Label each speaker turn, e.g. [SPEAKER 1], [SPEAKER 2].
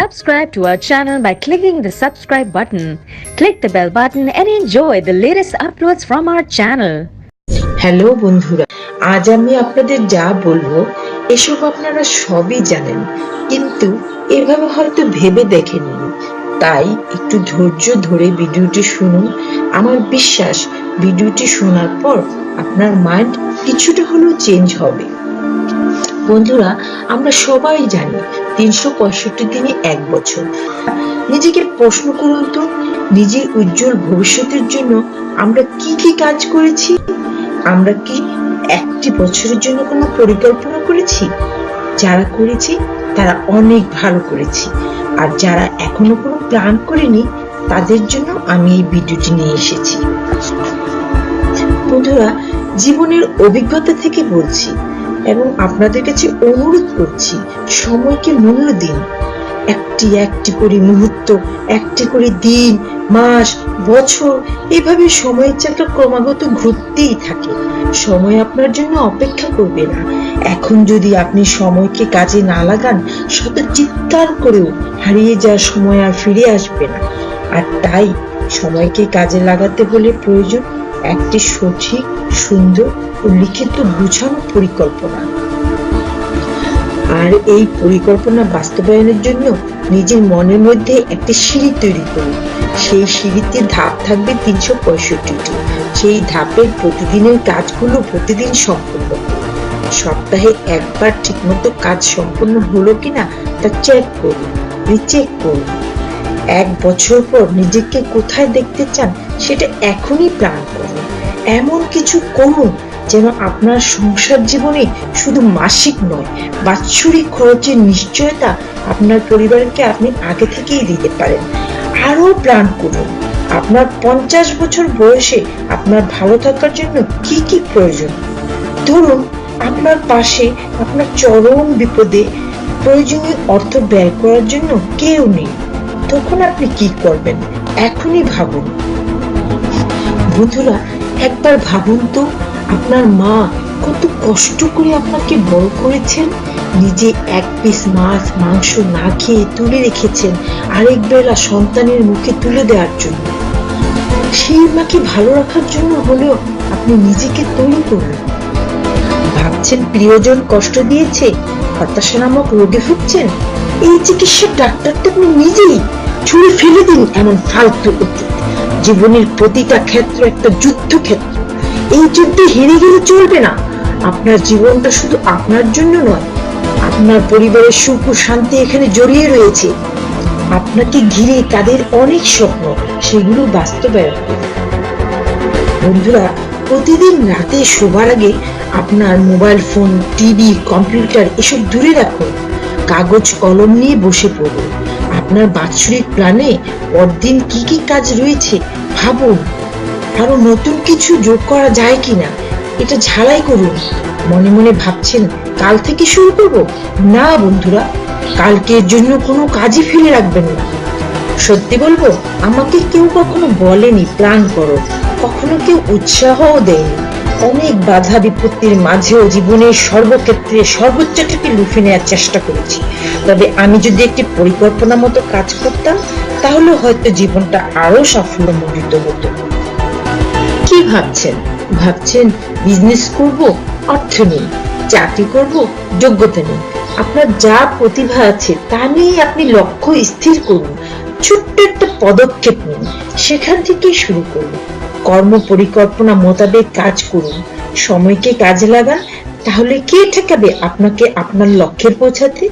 [SPEAKER 1] subscribe to our channel by clicking the subscribe button. Click the bell button and enjoy the latest uploads from our channel.
[SPEAKER 2] Hello বন্ধুরা আজ আমি আপনাদের যা বলব, এসব আপনারা সবই জানেন, কিন্তু এভাবে হয়তো ভেবে দেখেননি তাই একটু ধৈর্য ধরে ভিডিওটি শুনুন আমার বিশ্বাস, ভিডিওটি শোনার পর আপনার মাইন্ড কিছুটা হলেও চেঞ্জ হবে বন্ধুরা, আমরা সবাই জানি তিনশো পঁয়ষট্টি দিনে এক বছর। নিজেকে প্রশ্ন করুন তো, নিজের উজ্জ্বল ভবিষ্যতের জন্য আমরা কি কি কাজ করেছি? আমরা কি একটি বছরের জন্য কোনো পরিকল্পনা করেছি? যারা করেছি, তারা অনেক ভালো করেছি। আর যারা এখনও কোনো প্ল্যান করেনি, তাদের জন্য আমি এই ভিডিওটি নিয়ে এসেছি। বন্ধুরা, জীবনের অভিজ্ঞতা থেকে বলছি এবং আপনাদের কাছে অনুরোধ করছি, সময়কে মূল্য দিন। একটি একটি করে মুহূর্ত, একটি করে দিন, মাস, বছর, এভাবে সময়ের চাকা ক্রমাগত ঘুরতেই থাকে। সময় আপনার জন্য অপেক্ষা করবে না। এখন যদি আপনি সময়কে কাজে না লাগান, শত চিৎকার করেও হারিয়ে যাওয়ার সময় আর ফিরে আসবে না। আর তাই, সময়কে কাজে লাগাতে হলে প্রয়োজন একটি সঠিক সুন্দর ও লিখিত গুছানো পরিকল্পনা। আর এই পরিকল্পনা বাস্তবায়নের জন্য নিজের মনের মধ্যে একটি সিঁড়ি তৈরি করুন। সেই সিঁড়িতে ধাপ থাকবে তিনশো পঁয়ষট্টিটি। সেই ধাপের প্রতিদিনের কাজগুলো প্রতিদিন সম্পূর্ণ করুন। সপ্তাহে একবার ঠিকমতো কাজ সম্পূর্ণ হলো কিনা তা চেক করুন রিচেক করুন। এক বছর পর নিজেকে কোথায় দেখতে চান সেটা এখনই প্ল্যান করুন। এমন কিছু করুন যেন আপনার সংসার জীবনে শুধু মাসিক নয়, বাৎসরিক খরচের নিশ্চয়তা আপনার পরিবারকে আপনি আগে থেকেই দিতে পারেন। আরও প্ল্যান করুন, আপনার পঞ্চাশ বছর বয়সে আপনার ভালো থাকার জন্য কি কি প্রয়োজন? ধরুন, আপনার পাশে আপনার চরম বিপদে প্রয়োজনীয় অর্থ ব্যয় করার জন্য কেউ নেই। তখন আপনি কি করবেন? এখনই ভাবুন। বন্ধুরা একবার ভাবুন তো, আপনার মা কত কষ্ট করে আপনাকে বড় করেছেন। নিজে এক পিস মাছ, মাংস না খেয়ে তুলে রেখেছেন আরেক বেলা সন্তানের মুখে তুলে দেওয়ার জন্য। সেই মাকে ভালো রাখার জন্য হলেও আপনি নিজেকে তৈরি করুন। ভাবছেন প্রিয়জন কষ্ট দিয়েছে, হতাশা নামক রোগে ভুগছেন? এই চিকিৎসার ডাক্তারটা আপনি নিজেই ছুঁড়ে ফেলে দিন এমন ফালতু অতীত জীবনের প্রতিটা ক্ষেত্র একটা যুদ্ধ ক্ষেত্র এই যুদ্ধে হেরে গেলে চলবে না। আপনার জীবনটা শুধু আপনার জন্য নয়, আপনার পরিবারের সুখ ও শান্তি এখানে জড়িয়ে রয়েছে। আপনাকে ঘিরে তাদের অনেক স্বপ্ন, সেগুলো বাস্তবায়ন বন্ধুরা, প্রতিদিন রাতে শোবার আগে আপনার মোবাইল ফোন, টিভি, কম্পিউটার, এসব দূরে রাখুন। কাগজ, কলম নিয়ে বসে পড়ুন। আপনার বাৎসরিক প্ল্যানে পরদিন কি কি কাজ রয়েছে ভাবুন। আরও নতুন কিছু যোগ করা যায় কিনা, এটা ঝালাই করুন। মনে মনে ভাবছেন, কাল থেকে শুরু করব? না বন্ধুরা, কালকের জন্য কোনো কাজই ফেলে রাখবেন না। সত্যি বলব, আমাকে কেউ কখনো বলেনি প্ল্যান করো, কখনো কেউ উৎসাহও দেয়নি। অনেক বাধা বিপত্তির মাঝেও জীবনের সর্বক্ষেত্রে সর্বোচ্চটাকে লুফে নেওয়ার চেষ্টা করেছি। তবে আমি যদি একটি পরিকল্পনা মতো কাজ করতাম, তাহলে হয়তো জীবনটা আরও সাফল্যমণ্ডিত হতো। কি ভাবছেন? ভাবছেন বিজনেস করব, অর্থ নেই, চাকরি করব, যোগ্যতা নেই। আপনার যা প্রতিভা আছে, তা নিয়ে আপনি লক্ষ্য স্থির করুন, ছোট্ট একটা পদক্ষেপ নিন, সেখান থেকেই শুরু করুন। কর্ম পরিকল্পনা মোতাবেক কাজ করুন, সময়কে কাজে লাগান, তাহলে কে ঠেকাবে আপনাকে আপনার লক্ষ্যে পৌঁছাতে?